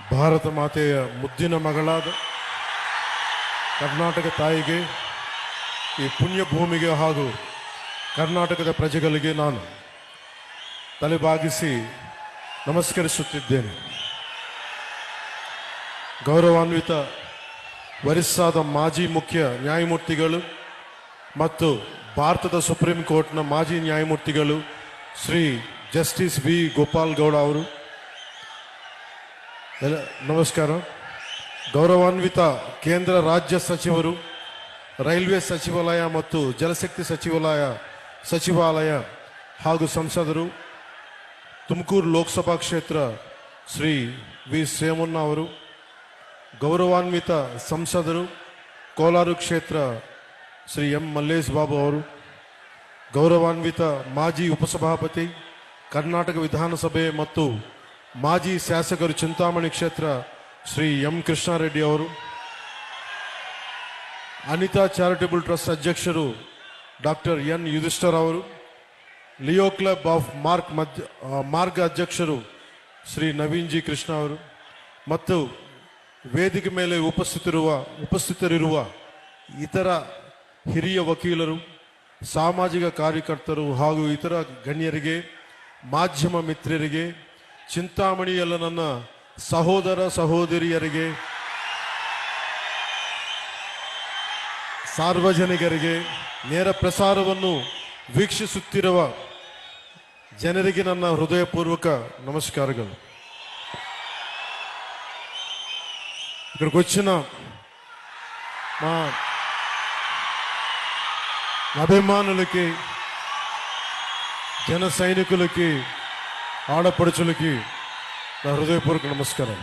ಭಾರತ ಮಾತೆಯ ಮುದ್ದಿನ ಮಗಳಾದ ಕರ್ನಾಟಕ ತಾಯಿಗೆ ಈ ಪುಣ್ಯ ಭೂಮಿಗೆ ಹಾಗೂ ಕರ್ನಾಟಕದ ಪ್ರಜೆಗಳಿಗೆ ನಾನು ತಲೆಬಾಗಿಸಿ ನಮಸ್ಕರಿಸುತ್ತಿದ್ದೇನೆ. ಗೌರವಾನ್ವಿತ ವರಿಸ್ಸಾದ ಮಾಜಿ ಮುಖ್ಯ ನ್ಯಾಯಮೂರ್ತಿಗಳು ಮತ್ತು ಭಾರತದ ಸುಪ್ರೀಂ ಕೋರ್ಟ್ನ ಮಾಜಿ ನ್ಯಾಯಮೂರ್ತಿಗಳು ಶ್ರೀ ಜಸ್ಟಿಸ್ ವಿ ಗೋಪಾಲ್ ಗೌಡ ಅವರು ನಮಸ್ಕಾರ. ಗೌರವಾನ್ವಿತ ಕೇಂದ್ರ ರಾಜ್ಯ ಸಚಿವರು, ರೈಲ್ವೆ ಸಚಿವಾಲಯ ಮತ್ತು ಜಲಶಕ್ತಿ ಸಚಿವಾಲಯ ಸಚಿವಾಲಯ ಹಾಗೂ ಸಂಸದರು, ತುಮಕೂರು ಲೋಕಸಭಾ ಕ್ಷೇತ್ರ ಶ್ರೀ ವಿ. ಸೇಮಣ್ಣ ಅವರು, ಗೌರವಾನ್ವಿತ ಸಂಸದರು, ಕೋಲಾರ ಕ್ಷೇತ್ರ ಶ್ರೀ ಎಂ. ಮಲ್ಲೇಶ್ ಬಾಬು ಅವರು, ಗೌರವಾನ್ವಿತ ಮಾಜಿ ಉಪಸಭಾಪತಿ, ಕರ್ನಾಟಕ ವಿಧಾನಸಭೆ ಮತ್ತು ಮಾಜಿ ಶಾಸಕರು ಚಿಂತಾಮಣಿ ಕ್ಷೇತ್ರ ಶ್ರೀ ಎಂ ಕೃಷ್ಣಾರೆಡ್ಡಿ ಅವರು, ಅನಿತಾ ಚಾರಿಟಬಲ್ ಟ್ರಸ್ಟ್ ಅಧ್ಯಕ್ಷರು ಡಾಕ್ಟರ್ ಎನ್ ಯುಧಿಷ್ಠರ್ ಅವರು, ಲಿಯೋ ಕ್ಲಬ್ ಆಫ್ ಮಾರ್ಕ್ ಮಧ್ಯ ಮಾರ್ಗ ಅಧ್ಯಕ್ಷರು ಶ್ರೀ ನವೀನ್ ಜಿ ಕೃಷ್ಣ ಅವರು ಮತ್ತು ವೇದಿಕೆ ಮೇಲೆ ಉಪಸ್ಥಿತಿರುವ, ಉಪಸ್ಥಿತರಿರುವ ಇತರ ಹಿರಿಯ ವಕೀಲರು, ಸಾಮಾಜಿಕ ಕಾರ್ಯಕರ್ತರು ಹಾಗೂ ಇತರ ಗಣ್ಯರಿಗೆ, ಮಾಧ್ಯಮ ಮಿತ್ರರಿಗೆ ಚಿಂತಾಮಣಿಯಲ್ಲ ನನ್ನ ಸಹೋದರ ಸಹೋದರಿಯರಿಗೆ, ಸಾರ್ವಜನಿಕರಿಗೆ ನೇರ ಪ್ರಸಾರವನ್ನು ವೀಕ್ಷಿಸುತ್ತಿರುವ ಜನರಿಗೆ ನನ್ನ ಹೃದಯಪೂರ್ವಕ ನಮಸ್ಕಾರಗಳು. ఇక్కడికి వచ్చిన మా అభిమానులకి జన ఆడపడుచులకి నా హృదయపూర్వక నమస్కారం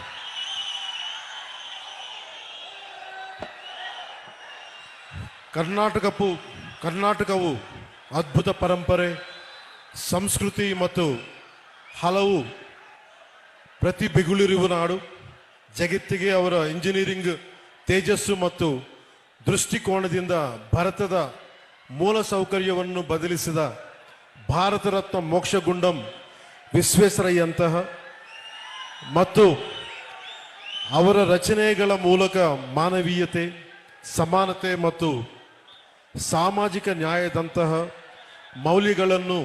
ಕರ್ನಾಟಕಪ್ಪು ಕರ್ನಾಟಕವು ಅದ್ಭುತ ಪರಂಪರೆ ಸಂಸ್ಕೃತಿ ಮತ್ತು ಹಲವು ಪ್ರತಿಭೆಗಳಿರುವ ನಾಡು ಜಗತ್ತಿಗೆ ಅವರ ಇಂಜಿನಿಯರಿಂಗ್ ತೇಜಸ್ಸು ಮತ್ತು ದೃಷ್ಟಿಕೋನದಿಂದ ಭಾರತದ ಮೂಲ ಸೌಕರ್ಯವನ್ನು ಬದಲಿಸಿದ ಭಾರತ ರತ್ನ ಮೋಕ್ಷಗುಂಡಂ ವಿಶ್ವೇಶ್ವರಯ್ಯಂತಹ ಮತ್ತು ಅವರ ರಚನೆಗಳ ಮೂಲಕ ಮಾನವೀಯತೆ, ಸಮಾನತೆ ಮತ್ತು ಸಾಮಾಜಿಕ ನ್ಯಾಯದಂತಹ ಮೌಲ್ಯಗಳನ್ನು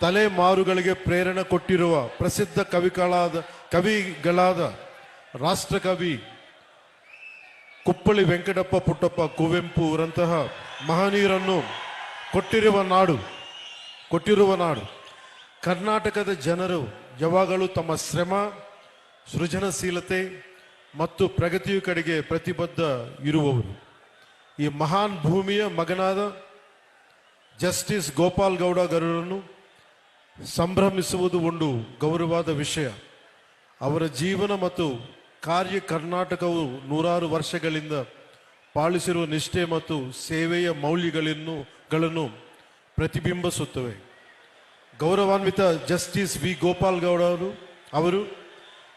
ತಲೆಮಾರುಗಳಿಗೆ ಪ್ರೇರಣೆ ಕೊಟ್ಟಿರುವ ಪ್ರಸಿದ್ಧ ಕವಿಗಳಾದ ಕವಿಗಳಾದ ರಾಷ್ಟ್ರಕವಿ ಕುಪ್ಪಳಿ ವೆಂಕಟಪ್ಪ ಪುಟ್ಟಪ್ಪ ಕುವೆಂಪು ಅವರಂತಹ ಮಹನೀಯರನ್ನು ಕೊಟ್ಟಿರುವ ನಾಡು ಕೊಟ್ಟಿರುವ ನಾಡು. ಕರ್ನಾಟಕದ ಜನರು ಯಾವಾಗಲೂ ತಮ್ಮ ಶ್ರಮ, ಸೃಜನಶೀಲತೆ ಮತ್ತು ಪ್ರಗತಿಯ ಕಡೆಗೆ ಪ್ರತಿಬದ್ಧ ಇರುವವರು. ಈ ಮಹಾನ್ ಭೂಮಿಯ ಮಗನಾದ ಜಸ್ಟಿಸ್ ಗೋಪಾಲ್ ಗೌಡ ಗರುಡರನ್ನು ಸಂಭ್ರಮಿಸುವುದು ಒಂದು ಗೌರವದ ವಿಷಯ. ಅವರ ಜೀವನ ಮತ್ತು ಕಾರ್ಯ ಕರ್ನಾಟಕವು ನೂರಾರು ವರ್ಷಗಳಿಂದ ಪಾಲಿಸಿರುವ ನಿಷ್ಠೆ ಮತ್ತು ಸೇವೆಯ ಮೌಲ್ಯಗಳನ್ನು, ಗಳನ್ನು ಪ್ರತಿಬಿಂಬಿಸುತ್ತವೆ. ಗೌರವಾನ್ವಿತ ಜಸ್ಟಿಸ್ ವಿ ಗೋಪಾಲ್ ಗೌಡ ಅವರು ಅವರು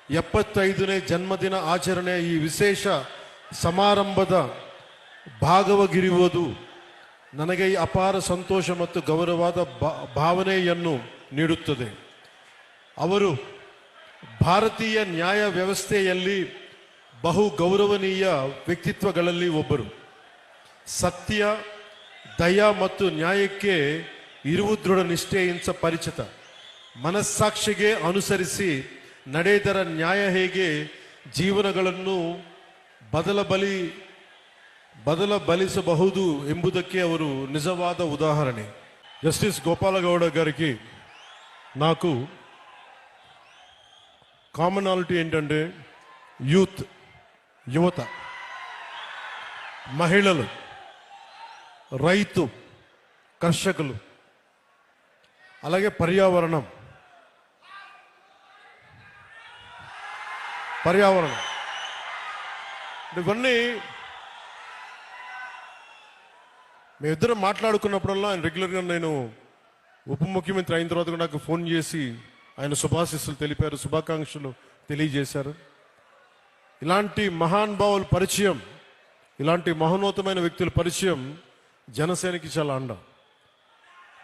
ಎಪ್ಪತ್ತೈದನೇ ಜನ್ಮದಿನ ಆಚರಣೆಯ ಈ ವಿಶೇಷ ಸಮಾರಂಭದ ಭಾಗವಾಗಿರುವುದು ನನಗೆ ಈ ಅಪಾರ ಸಂತೋಷ ಮತ್ತು ಗೌರವಾದ ಭಾವನೆಯನ್ನು ನೀಡುತ್ತದೆ. ಅವರು ಭಾರತೀಯ ನ್ಯಾಯ ವ್ಯವಸ್ಥೆಯಲ್ಲಿ ಬಹು ಗೌರವನೀಯ ವ್ಯಕ್ತಿತ್ವಗಳಲ್ಲಿ ಒಬ್ಬರು. ಸತ್ಯ, ದಯ ಮತ್ತು ನ್ಯಾಯಕ್ಕೆ ಇರುವ ದೃಢ ನಿಷ್ಠೆಯಿಂದ ಪರಿಚಿತ ಮನಸ್ಸಾಕ್ಷಿಗೆ ಅನುಸರಿಸಿ ನಡೆದರ ನ್ಯಾಯ ಹೇಗೆ ಜೀವನಗಳನ್ನು ಬದಲ ಬಲಿ ಬದಲ ಬಲಿಸಬಹುದು ಎಂಬುದಕ್ಕೆ ಅವರು నిజవాద ఉదాహరణ జస్టిస్ గోపాలగౌడ గారికి నాకు కామనాలిటీ ఏంటంటే యూత్ యువత మహిళలు రైతు కర్షకులు అలాగే పర్యావరణం. పర్యావరణం. ఇవన్నీ మేమిద్దరం మాట్లాడుకున్నప్పుడల్లా ఆయన రెగ్యులర్గా నేను ఉప ముఖ్యమంత్రి అయిన తర్వాత కూడా నాకు ఫోన్ చేసి ఆయన శుభాశిస్సులు తెలిపారు శుభాకాంక్షలు తెలియజేశారు. ఇలాంటి మహానుభావుల పరిచయం ఇలాంటి మహోన్నతమైన వ్యక్తుల పరిచయం జనసేనకి చాలా అండం.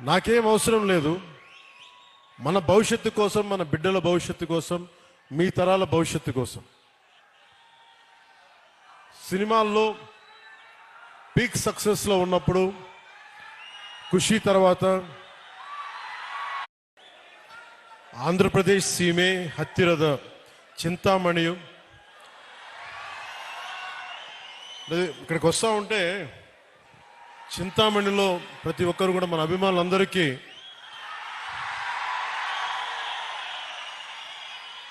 నాకేం అవసరం లేదు. మన భవిష్యత్తు కోసం మన బిడ్డల భవిష్యత్తు కోసం మీ తరాల భవిష్యత్తు కోసం. సినిమాల్లో పీక్ సక్సెస్లో ఉన్నప్పుడు ఖుషీ తర్వాత ఆంధ్రప్రదేశ్ సీమే హత్తిరథ చింతామణియు. ఇక్కడికి వస్తూ ఉంటే చింతామణిలో ప్రతి ఒక్కరు కూడా మన అభిమానులందరికీ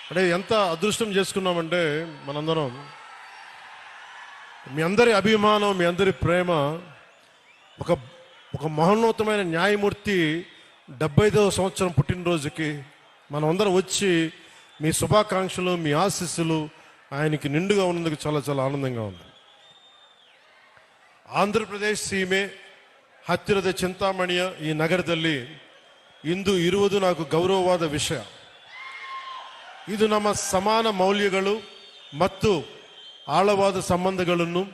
అంటే ఎంత అదృష్టం చేసుకున్నామంటే మనందరం మీ అందరి అభిమానం మీ అందరి ప్రేమ ఒక ఒక మహోన్నతమైన న్యాయమూర్తి డెబ్బై ఐదవ సంవత్సరం పుట్టినరోజుకి మనమందరం వచ్చి మీ శుభాకాంక్షలు మీ ఆశీస్సులు ఆయనకి నిండుగా ఉన్నందుకు చాలా చాలా ఆనందంగా ఉంది. ಆಂಧ್ರಪ್ರದೇಶ್ ಸೀಮೆ ಹತ್ತಿರದ ಚಿಂತಾಮಣಿಯ ಈ ನಗರದಲ್ಲಿ ಇಂದು ಇರುವುದು ನಾಲ್ಕು ಗೌರವವಾದ ವಿಷಯ. ಇದು ನಮ್ಮ ಸಮಾನ ಮೌಲ್ಯಗಳು ಮತ್ತು ಆಳವಾದ ಸಂಬಂಧಗಳನ್ನು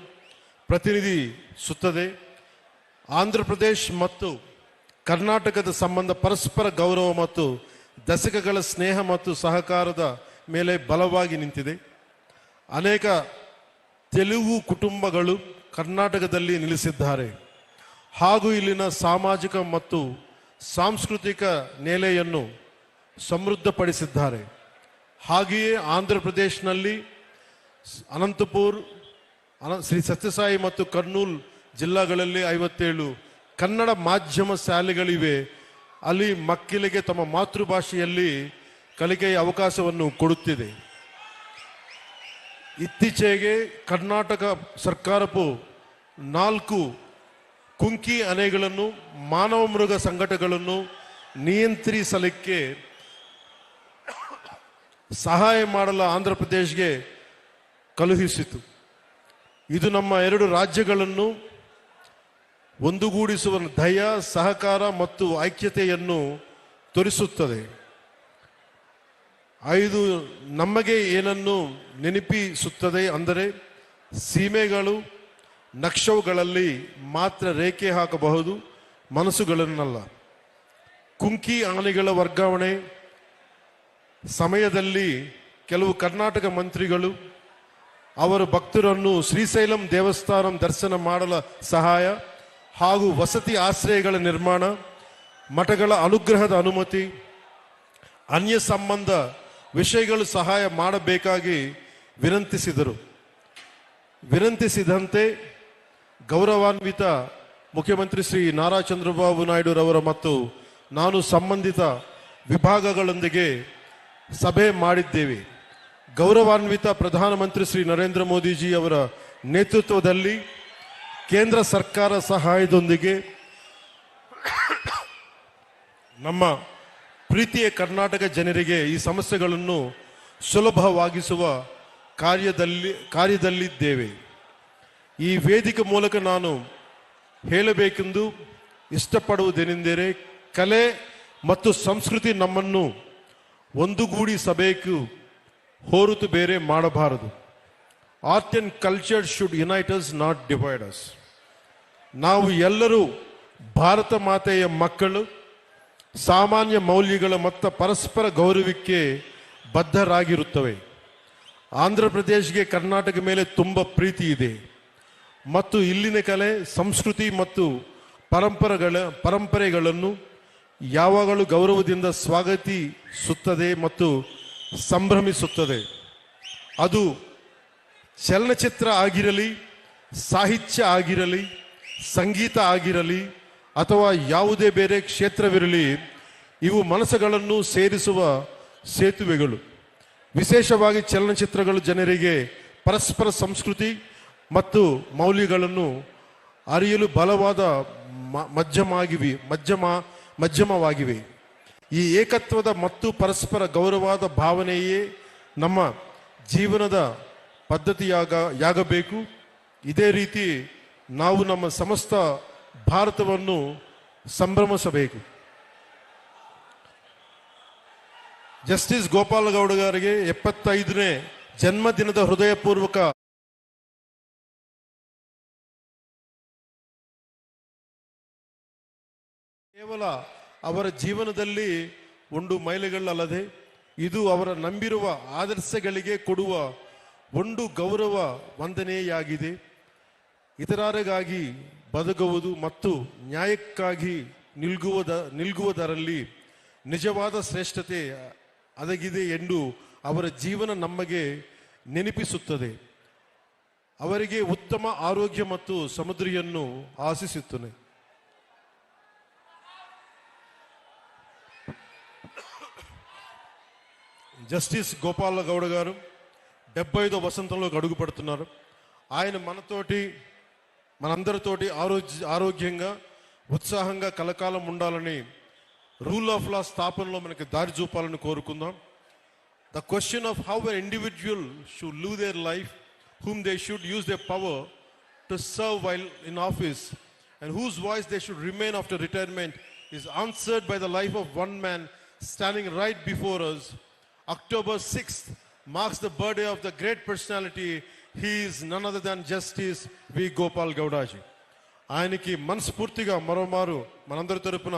ಪ್ರತಿನಿಧಿಸುತ್ತದೆ ಆಂಧ್ರಪ್ರದೇಶ್ ಮತ್ತು ಕರ್ನಾಟಕದ ಸಂಬಂಧ ಪರಸ್ಪರ ಗೌರವ ಮತ್ತು ದಶಕಗಳ ಸ್ನೇಹ ಮತ್ತು ಸಹಕಾರದ ಮೇಲೆ ಬಲವಾಗಿ ನಿಂತಿದೆ. ಅನೇಕ ತೆಲುಗು ಕುಟುಂಬಗಳು ಕರ್ನಾಟಕದಲ್ಲಿ ನಿಲ್ಲಿಸಿದ್ದಾರೆ. ಹಾಗೂ ಇಲ್ಲಿನ ಸಾಮಾಜಿಕ ಮತ್ತು ಸಾಂಸ್ಕೃತಿಕ ನೆಲೆಯನ್ನು ಸಮೃದ್ಧಪಡಿಸಿದ್ದಾರೆ. ಹಾಗೆಯೇ ಆಂಧ್ರ ಪ್ರದೇಶನಲ್ಲಿ ಅನಂತಪುರ್, ಅನ- ಶ್ರೀ ಸತ್ಯಸಾಯಿ ಮತ್ತು ಕರ್ನೂಲ್ ಜಿಲ್ಲಾಗಳಲ್ಲಿ ಐವತ್ತೇಳು ಕನ್ನಡ ಮಾಧ್ಯಮ ಶಾಲೆಗಳಿವೆ. ಅಲ್ಲಿ ಮಕ್ಕಳಿಗೆ ತಮ್ಮ ಮಾತೃಭಾಷೆಯಲ್ಲಿ ಕಲಿಕೆಯ ಅವಕಾಶವನ್ನು ಕೊಡುತ್ತಿದೆ. ಇತ್ತೀಚೆಗೆ ಕರ್ನಾಟಕ ಸರ್ಕಾರವು ನಾಲ್ಕು ಕುಂಕಿ ಅಣೆಗಳನ್ನು ಮಾನವ ಮೃಗ ಸಂಘಟನೆಗಳನ್ನು ನಿಯಂತ್ರಿಸಲಿಕ್ಕೆ ಸಹಾಯ ಮಾಡಲು ಆಂಧ್ರ ಪ್ರದೇಶ್ಗೆ ಕಳುಹಿಸಿತು. ಇದು ನಮ್ಮ ಎರಡು ರಾಜ್ಯಗಳನ್ನು ಒಂದುಗೂಡಿಸುವ ದಯ ಸಹಕಾರ ಮತ್ತು ಐಕ್ಯತೆಯನ್ನು ತೋರಿಸುತ್ತದೆ. ಐದು ನಮಗೆ ಏನನ್ನು ನೆನಪಿಸುತ್ತದೆ ಅಂದರೆ ಸೀಮೆಗಳು ನಕ್ಷವುಗಳಲ್ಲಿ ಮಾತ್ರ ರೇಖೆ ಹಾಕಬಹುದು, ಮನಸ್ಸುಗಳನ್ನಲ್ಲ. ಕುಂಕಿ ಆನೆಗಳ ವರ್ಗಾವಣೆ, ಸಮಯದಲ್ಲಿ ಕೆಲವು ಕರ್ನಾಟಕ ಮಂತ್ರಿಗಳು ಅವರ ಭಕ್ತರನ್ನು ಶ್ರೀಶೈಲಂ ದೇವಸ್ಥಾನ ದರ್ಶನ ಮಾಡಲು ಸಹಾಯ ಹಾಗೂ ವಸತಿ ಆಶ್ರಯಗಳ ನಿರ್ಮಾಣ, ಮಠಗಳ ಅನುಗ್ರಹದ ಅನುಮತಿ ಅನ್ಯ ಸಂಬಂಧ ವಿಷಯಗಳು ಸಹಾಯ ಮಾಡಬೇಕಾಗಿ ವಿನಂತಿಸಿದರು. ವಿನಂತಿಸಿದಂತೆ ಗೌರವಾನ್ವಿತ ಮುಖ್ಯಮಂತ್ರಿ ಶ್ರೀ ನಾರಾ ಚಂದ್ರಬಾಬು ನಾಯ್ಡುರವರ ಮತ್ತು ನಾನು ಸಂಬಂಧಿತ ವಿಭಾಗಗಳೊಂದಿಗೆ ಸಭೆ ಮಾಡಿದ್ದೇವೆ. ಗೌರವಾನ್ವಿತ ಪ್ರಧಾನಮಂತ್ರಿ ಶ್ರೀ ನರೇಂದ್ರ ಮೋದಿಜಿ ಅವರ ನೇತೃತ್ವದಲ್ಲಿ ಕೇಂದ್ರ ಸರ್ಕಾರ ಸಹಾಯದೊಂದಿಗೆ ನಮ್ಮ ಪ್ರೀತಿಯ ಕರ್ನಾಟಕ ಜನರಿಗೆ ಈ ಸಮಸ್ಯೆಗಳನ್ನು ಸುಲಭವಾಗಿಸುವ ಕಾರ್ಯದಲ್ಲಿ, ಕಾರ್ಯದಲ್ಲಿದ್ದೇವೆ. ಈ ವೇದಿಕೆ ಮೂಲಕ ನಾನು ಹೇಳಬೇಕೆಂದು ಇಷ್ಟಪಡುವುದೇನೆಂದರೆ ಕಲೆ ಮತ್ತು ಸಂಸ್ಕೃತಿ ನಮ್ಮನ್ನು ಒಂದುಗೂಡಿಸಬೇಕು ಹೋರುತು ಬೇರೆ ಮಾಡಬಾರದು. Art and culture should unite us not divide us ನಾವು ಎಲ್ಲರೂ ಭಾರತ ಮಾತೆಯ ಮಕ್ಕಳು ಸಾಮಾನ್ಯ ಮೌಲ್ಯಗಳ ಮತ್ತು ಪರಸ್ಪರ ಗೌರವಕ್ಕೆ ಬದ್ಧರಾಗಿರುತ್ತವೆ. ಆಂಧ್ರ ಪ್ರದೇಶ್ಗೆ ಕರ್ನಾಟಕ ಮೇಲೆ ತುಂಬ ಪ್ರೀತಿ ಇದೆ. ಮತ್ತು ಇಲ್ಲಿನ ಕಲೆ, ಸಂಸ್ಕೃತಿ ಮತ್ತು ಪರಂಪರೆಗಳ, ಪರಂಪರೆಗಳನ್ನು ಯಾವಾಗಲೂ ಗೌರವದಿಂದ ಸ್ವಾಗತಿಸುತ್ತದೆ ಮತ್ತು ಸಂಭ್ರಮಿಸುತ್ತದೆ. ಅದು ಚಲನಚಿತ್ರ ಆಗಿರಲಿ, ಸಾಹಿತ್ಯ ಆಗಿರಲಿ, ಸಂಗೀತ ಆಗಿರಲಿ ಅಥವಾ ಯಾವುದೇ ಬೇರೆ ಕ್ಷೇತ್ರವಿರಲಿ, ಇವು ಮನಸ್ಸುಗಳನ್ನು ಸೇರಿಸುವ ಸೇತುವೆಗಳು. ವಿಶೇಷವಾಗಿ ಚಲನಚಿತ್ರಗಳು ಜನರಿಗೆ ಪರಸ್ಪರ ಸಂಸ್ಕೃತಿ ಮತ್ತು ಮೌಲ್ಯಗಳನ್ನು ಅರಿಯಲು ಬಲವಾದ ಮಧ್ಯಮಾಗಿವೆ, ಮಧ್ಯಮ, ಮಧ್ಯಮವಾಗಿವೆ. ಈ ಏಕತ್ವದ ಮತ್ತು ಪರಸ್ಪರ ಗೌರವದ ಭಾವನೆಯೇ ನಮ್ಮ ಜೀವನದ ಪದ್ಧತಿಯಾಗ, ಯಾಗಬೇಕು. ಇದೇ ರೀತಿ ನಾವು ನಮ್ಮ ಸಮಸ್ತ ಭಾರತವನ್ನು ಸಂಭ್ರಮಿಸಬೇಕು. ಜಸ್ಟಿಸ್ ಗೋಪಾಲಗೌಡ ಗಾರಿಗೆ ಎಪ್ಪತ್ತೈದನೇ ಜನ್ಮದಿನದ ಹೃದಯಪೂರ್ವಕ ಕೇವಲ ಅವರ ಜೀವನದಲ್ಲಿ ಒಂದು ಮೈಲಿಗಳಲ್ಲದೆ ಇದು ಅವರ ನಂಬಿರುವ ಆದರ್ಶಗಳಿಗೆ ಕೊಡುವ ಒಂದು ಗೌರವ ವಂದನೆಯಾಗಿದೆ. ಇತರರಿಗಾಗಿ ಬದುಕುವುದು ಮತ್ತು ನ್ಯಾಯಕ್ಕಾಗಿ ನಿಲ್ಗುವುದ ನಿಲ್ಗುವುದರಲ್ಲಿ ನಿಜವಾದ ಶ್ರೇಷ್ಠತೆ ಅಡಗಿದೆ ಎಂದು ಅವರ ಜೀವನ ನಮಗೆ ನೆನಪಿಸುತ್ತದೆ ಅವರಿಗೆ ಉತ್ತಮ ಆರೋಗ್ಯ ಮತ್ತು ಸಮುದ್ರಿಯನ್ನು ಆಶಿಸುತ್ತೇನೆ జస్టిస్ గోపాల గౌడ గారు డెబ్బై ఐదో వసంతంలోకి అడుగు పెడుతున్నారు ఆయన మనతోటి మనందరితోటి ఆరోగ్య ఆరోగ్యంగా ఉత్సాహంగా కలకాలం ఉండాలని రూల్ ఆఫ్ లా స్థాపనలో మనకి దారి చూపాలని కోరుకుందాం. The question of how a individual should live their life whom they should use their power to serve while in office and whose voice they should remain after retirement is answered by the life of one man standing right before us October sixth marks the birthday of the great personality he is none other than justice V Gopal Gowdaji ఆయనకి మనస్ఫూర్తిగా మరోమారు మనందరి తరపున